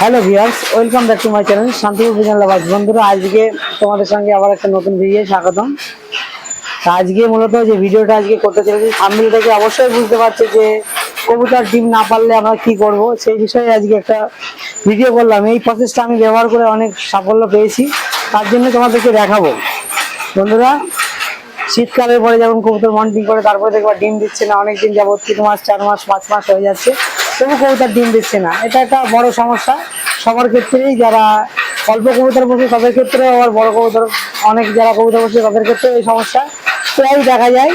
Hello viewers welcome back to my channel Shantipur Bijan লাভাজ বন্ধুরা, আজকে তোমাদের সঙ্গে আবার একটা নতুন ভিডিও স্বাগতম। আজকে মূলত যে ভিডিওটা আজকে করতে চলেছি থাম্বনেল থেকে অবশ্যই বুঝতে পারছে যে কবুতর ডিম না পারলে আমরা কি করব। সেই বিষয়ে আজকে একটা ভিডিও করলাম। এই প্রসেসটা আমি ব্যবহার করে অনেক সাফল্য পেয়েছি। তার জন্য তোমাদেরকে দেখাবো। বন্ধুরা, শীতকালের পরে যখন কবুতর মন্টিং করে, তারপরে দেখবা ডিম দিচ্ছে না। অনেক দিন যাবত তিন মাস, চার মাস, পাঁচ মাস হয়ে যাচ্ছে। তবু কবুতর ডিম দিচ্ছে না। এটা একটা বড় সমস্যা। সবার ক্ষেত্রেই যারা অল্প কবুতর বসে, তাদের ক্ষেত্রে আবার বড় কবুতর, অনেক যারা কবুতর বসে, তাদের ক্ষেত্রে এই সমস্যা। প্রায় দেখা যায়,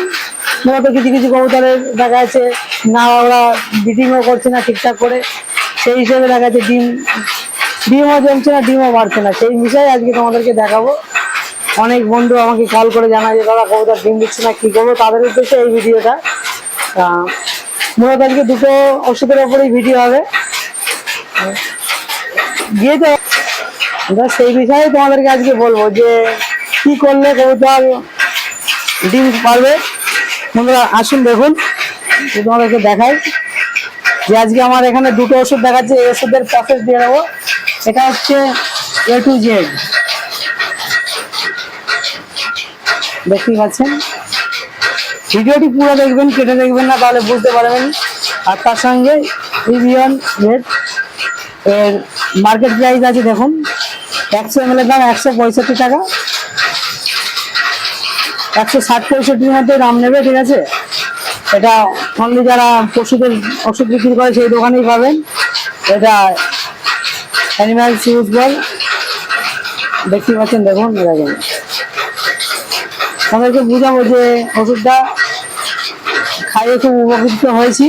মূলত কিছু কিছু কবুতরের দেখা যাচ্ছে, না ওরা ব্রিডিংও করছে না ঠিকঠাক করে। সেই হিসেবে দেখা যাচ্ছে ডিম ডিমও জমছে না ডিমও বাড়ছে না। সেই বিষয়ে আজকে তোমাদেরকে দেখাবো। অনেক বন্ধু আমাকে কল করে জানায় যে, দাদা, কবুতর ডিম দিচ্ছে না, কী করব? তাদের উদ্দেশ্যে এই ভিডিওটা মূলত আজকে দুটো ওষুধের ওপরেই ভিডিও হবে। গিয়ে তো সেই বিষয়ে তোমাদেরকে আজকে বলব যে কি করলে কবুতর ডিম পারবে। বন্ধুরা আসুন দেখুন তোমাদেরকে দেখাই যে আজকে আমার এখানে দুটো ওষুধ দেখাচ্ছে, এই ওষুধের প্রসেস দিয়ে দেবো। এটা হচ্ছে এ টু জেড দেখতেই পাচ্ছেন? ভিডিওটি পুরো দেখবেন, কেটে দেখবেন না, তাহলে বুঝতে পারবেন। আর তার সঙ্গে ইভিয়ন রেট এর মার্কেট প্রাইস আছে, দেখুন। একশো এম দাম একশো পঁয়ষট্টি টাকা। একশো ষাট পঁয়ষট্টির মধ্যে দাম নেবে, ঠিক আছে? এটা অনলি যারা পশুদের ওষুধ বিক্রি করে, সেই দোকানেই পাবেন। এটা অ্যানিম্যাল ইউজ বল। দেখতে পাচ্ছেন, দেখুন দেখুন। আমাদেরকে বুঝাবো যে ওষুধটা খাইয়ে খুব উপকৃত হয়েছি।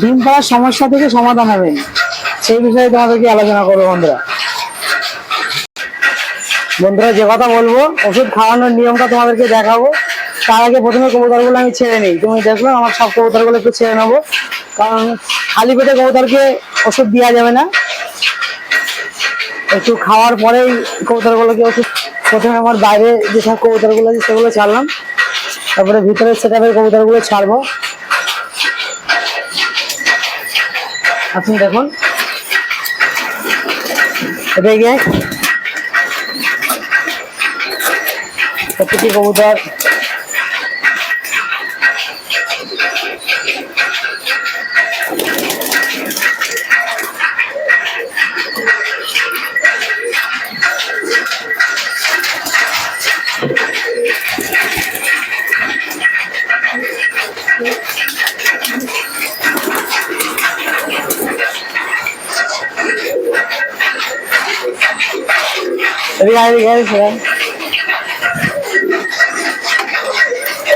ডিম পাওয়ার সমস্যা থেকে সমাধান হবে। সেই বিষয়ে তোমাদেরকে আলোচনা করব বন্ধুরা। বন্ধুরা, যে কথা বলব, ওষুধ খাওয়ানোর নিয়মটা তোমাদেরকে দেখাবো। তার আগে প্রথমে কবুতরগুলো আমি ছেড়ে নিই। তুমি দেখল আমার সব কবুতরগুলো একটু ছেড়ে নেব। কারণ খালি পেটে কবুতরকে ওষুধ দেওয়া যাবে না। একটু খাওয়ার পরেই কবুতরগুলোকে ওষুধ প্রথমে আমার বাইরে যেসব কবুতরগুলো আছে সেগুলো ছাড়লাম। তারপরে ভিতরে সেট আপের কবুতরগুলো ছাড়বো। আপনি দেখুন। এটাই গিয়ে প্রতিটি কবুতর।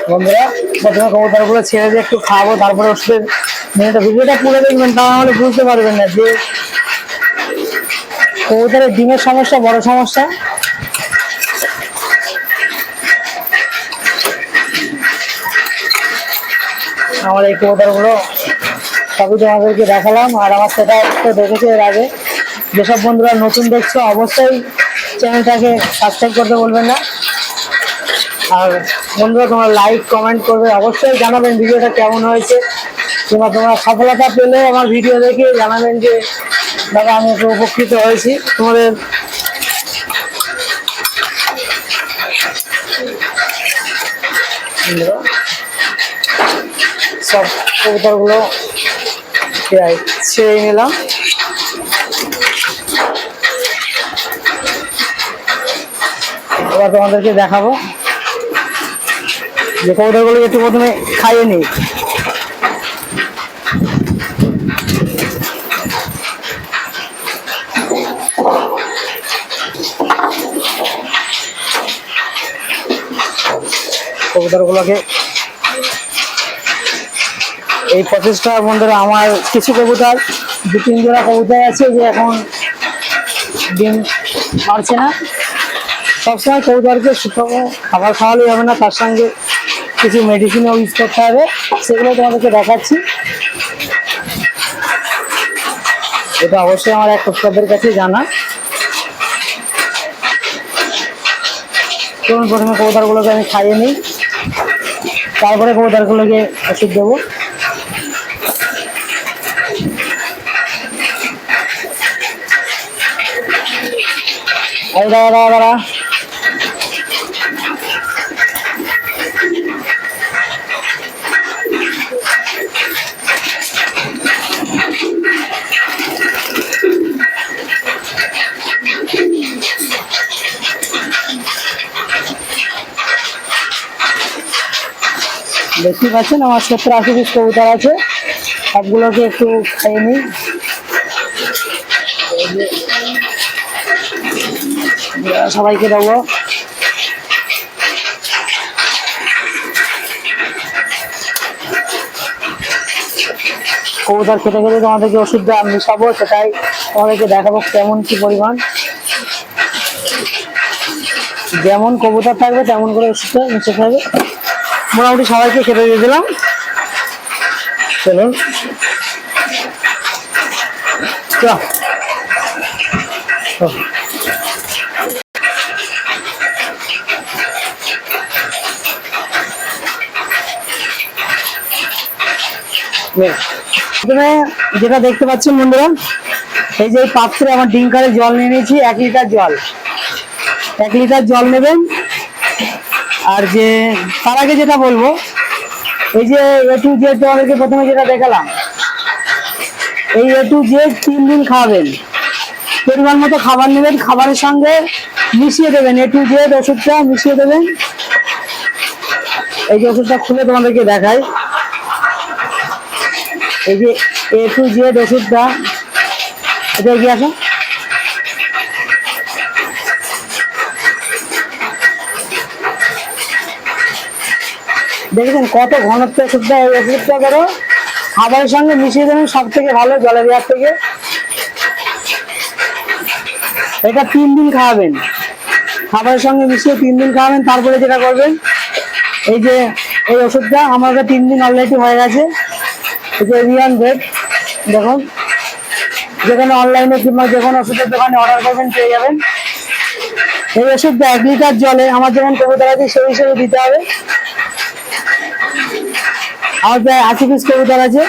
বন্ধুরা প্রথমে কবুতরগুলো ছেড়ে দিয়ে একটু খাওয়াবো তারপরে ওষুধের মেনুটা ভিডিওটা পুরো দেখবেন তা নাহলে বুঝতে পারবেন না যে কবুতরের ডিমের সমস্যা বড় সমস্যা আমার এই কবুতরগুলো সবই তোমাদেরকে দেখালাম আর আমার সেটা দেখেছে এর আগে যেসব বন্ধুরা নতুন দেখছ, অবশ্যই চ্যানেলটাকে সাবস্ক্রাইব করতে বলবেন না। আর বন্ধুরা, তোমরা লাইক কমেন্ট করবে। অবশ্যই জানাবেন ভিডিওটা কেমন হয়েছে। কিংবা তোমরা সফলতা পেলে আমার ভিডিও দেখে জানাবেন যে, দাদা, আমি একটু উপকৃত হয়েছি। তোমাদের সব কবুতরগুলো ছেড়ে নিলাম। এবার তোমাদেরকে দেখাবো। যে কবুতরগুলো একটু প্রথমে খাইয়ে নিই। এই প্রচেষ্টা বন্ধুরা আমার কিছু কবুতর দু তিন জোড়া কবুতর আছে যে এখন ডিম পারছে না। সবসময় কৌদারকে সুষম খাবার খাওয়ালেই হবে না, তার সঙ্গে কিছু মেডিসিনও ইউজ করতে হবে সেগুলো তোমাদেরকে দেখাচ্ছি। এটা অবশ্যই আমার এক কষ্টদের কাছে জানা। কোন প্রথমে কৌদারগুলোকে আমি খাইয়ে নিই। তারপরে কৌদারগুলোকে ওষুধ দেবো। দাঁড়া দাঁড়া। দেখতে পাচ্ছেন, আমার সত্তর আশি পিস কবুতর আছে। সবগুলোকে একটু খাইয়ে নিই। সবাইকে দেবো। কবুতর খেতে খেতে তোমাদেরকে ওষুধ দেওয়া মিশাবো, সেটাই তোমাদেরকে দেখাবো কেমন কি পরিমাণ। যেমন কবুতর থাকবে, তেমন করে ওষুধটা মিশে থাকবে মোটামুটি সবাইকে খেতে দিয়ে দিলাম। চলুন। যেটা দেখতে পাচ্ছেন বন্ধুরা, এই যে পাত্রে আমার ডিঙ্কারে জল নিয়ে নিয়েছি, এক লিটার জল। এক লিটার জল নেবেন। আর যে, তার আগে যেটা বলব, এই যে এ টু জেড তোমাদেরকে প্রথমে যেটা দেখালাম, এই এ টু জেড তিন দিন খাওয়াবেন পরিমাণ মতো খাবার নেবেন, খাবারের সঙ্গে মিশিয়ে দেবেন। এ টু জেড ওষুধটা মিশিয়ে দেবেন। এই যে ওষুধটা খুলে তোমাদেরকে দেখাই। এই যে এ টু জেড ওষুধটা, এটা এগিয়ে আসো। দেখেছেন কত ঘনত্ব ওষুধটা এই ওষুধটা করো খাবারের সঙ্গে মিশিয়ে দেবেন, সব থেকে ভালো জলের দেওয়ার থেকে। এটা তিন দিন খাওয়াবেন। খাবারের সঙ্গে মিশিয়ে তিন দিন খাওয়াবেন, তারপরে যেটা করবেন, এই যে এই ওষুধটা আমার তিন দিন অলরেডি হয়ে গেছে। এই যে এভিয়ান বেড দেখুন। যেখানে অনলাইনে কিংবা যে কোনো ওষুধের দোকানে অর্ডার করবেন, পেয়ে যাবেন। এই ওষুধটা এক লিটার জলে আমার যেমন কবুতর আছে, সেই হিসেবে দিতে হবে। আমার প্রায় আশি পিস কবুতর আছে।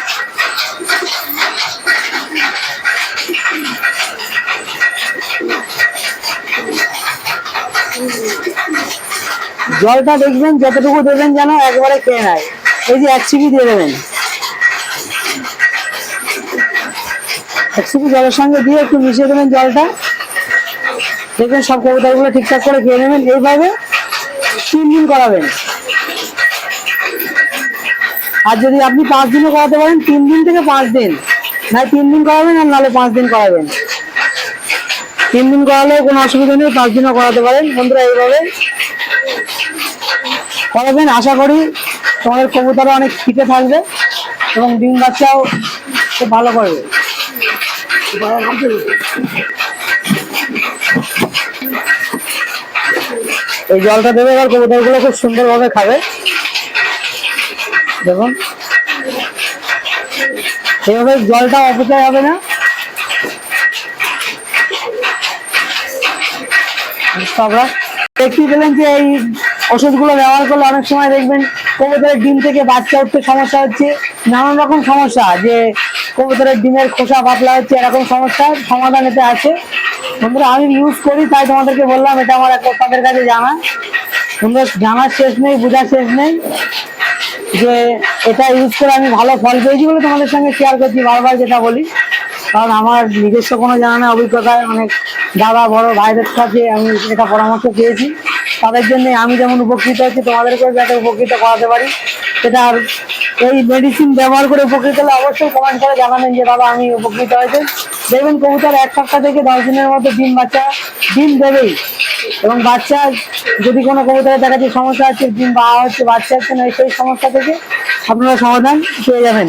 জলটা দেখবেন, যতটুকু দেবেন যেন একবারে খেয়ে নেয়। এই যে এক সিপি দিয়ে দেবেন। এক সিপি জলের সঙ্গে দিয়ে একটু মিশিয়ে দেবেন জলটা। দেখবেন সব কবুতরগুলো ঠিকঠাক করে খেয়ে নেবেন। এইভাবে তিন দিন করাবেন। আর যদি আপনি পাঁচ দিনও করাতে পারেন, তিন দিন থেকে পাঁচ দিন। না, তিন দিন করাবেন আর নাহলে পাঁচ দিন করাবেন। তিন দিন করালেও কোনো অসুবিধা নেই, পাঁচ দিনও করাতে পারেন। বন্ধুরা, এইভাবে করাবেন। আশা করি তোমাদের কবুতর অনেক ফিটে থাকবে এবং ডিম বাচ্চাও খুব ভালো করবে। এই জলটা দেবে, এবার কবুতরগুলো খুব সুন্দরভাবে খাবে। দেখুন। এইভাবে জলটা অপচয় হবে না। তারপর দেখতেই পেলেন যে এই ওষুধগুলো ব্যবহার করলে অনেক সময় দেখবেন কবুতরের ডিম থেকে বাচ্চা উঠতে সমস্যা হচ্ছে। নানান রকম সমস্যা যে কবুতরের ডিমের খোসা পাতলা হচ্ছে, এরকম সমস্যার সমাধান এতে আছে। বন্ধুরা, আমি ইউজ করি, তাই তোমাদেরকে বললাম, এটা আমার তাদের কাছে জানা। তোমরা জানার শেষ নেই, বোঝার শেষ নেই। যে এটা ইউজ করে আমি ভালো ফল পেয়েছি বলে তোমাদের সঙ্গে শেয়ার করছি, বারবার যেটা বলি। কারণ আমার নিজস্ব কোনো জানা নেই অভিজ্ঞতায় অনেক দাদা, বড় ভাইদের কাছে আমি এটা পরামর্শ পেয়েছি। তাদের জন্য আমি যেমন উপকৃত হচ্ছি তোমাদেরকেও যাতে উপকৃত করাতে পারি। সেটা আর এই মেডিসিন ব্যবহার করে উপকৃত হলে অবশ্যই কমেন্ট করে জানাবেন যে, দাদা, আমি উপকৃত হয়েছে। দেখবেন কবুতর এক সপ্তাহ থেকে দশ দিনের মধ্যে ডিম বাচ্চা, ডিম দেবেই। এবং বাচ্চা, যদি কোনো কবুতরের দেখা যাচ্ছে সমস্যা আছে ডিম বাড়া হচ্ছে বাচ্চা হচ্ছে না, সেই সমস্যা থেকে আপনারা সমাধান পেয়ে যাবেন।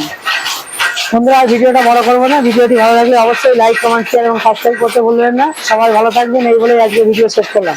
বন্ধুরা ভিডিওটা বড় করব না। ভিডিওটি ভালো লাগলে অবশ্যই লাইক কমেন্ট শেয়ার এবং সাবস্ক্রাইব করতে ভুলবেন না। সবাই ভালো থাকবেন। এই বলেই আজকে ভিডিও শেষ করলাম।